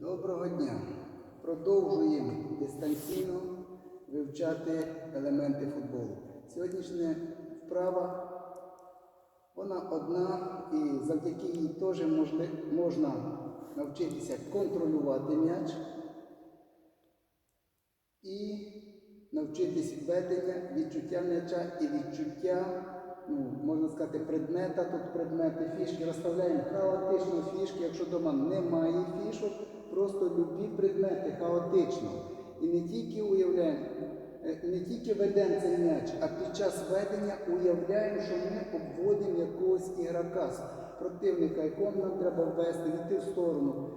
Доброго дня! Продовжуємо дистанційно вивчати елементи футболу. Сьогоднішня вправа, вона одна, і завдяки їй теж можна навчитися контролювати м'яч і навчитись ведення, відчуття м'яча і відчуття, ну, можна сказати, предмета. Тут предмети, фішки розставляємо хаотично фішки. Якщо вдома немає фішок, просто любі предмети хаотично. І не тільки уявляємо, е, не тільки ведемо цей м'яч, а під час ведення уявляємо, що ми обводимо якогось ігрока, противника, якого нам треба ввести, відійти в сторону.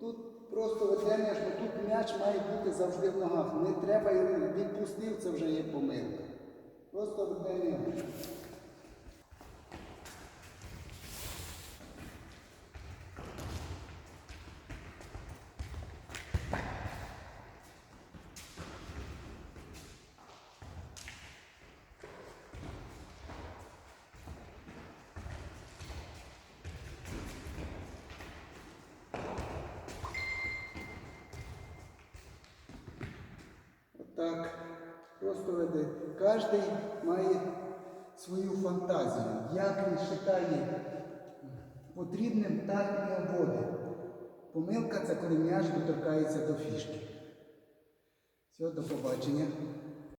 Тут просто ведемо м'яч, бо тут м'яч має бути завжди в ногах. Не треба його відпустив, це вже є помилка. Просто ведемо м'яч. розповіді. Кожен має свою фантазію. Як він вважає потрібним, так і обводить. Помилка це коли м'яч доторкається до фішки. Все, до побачення.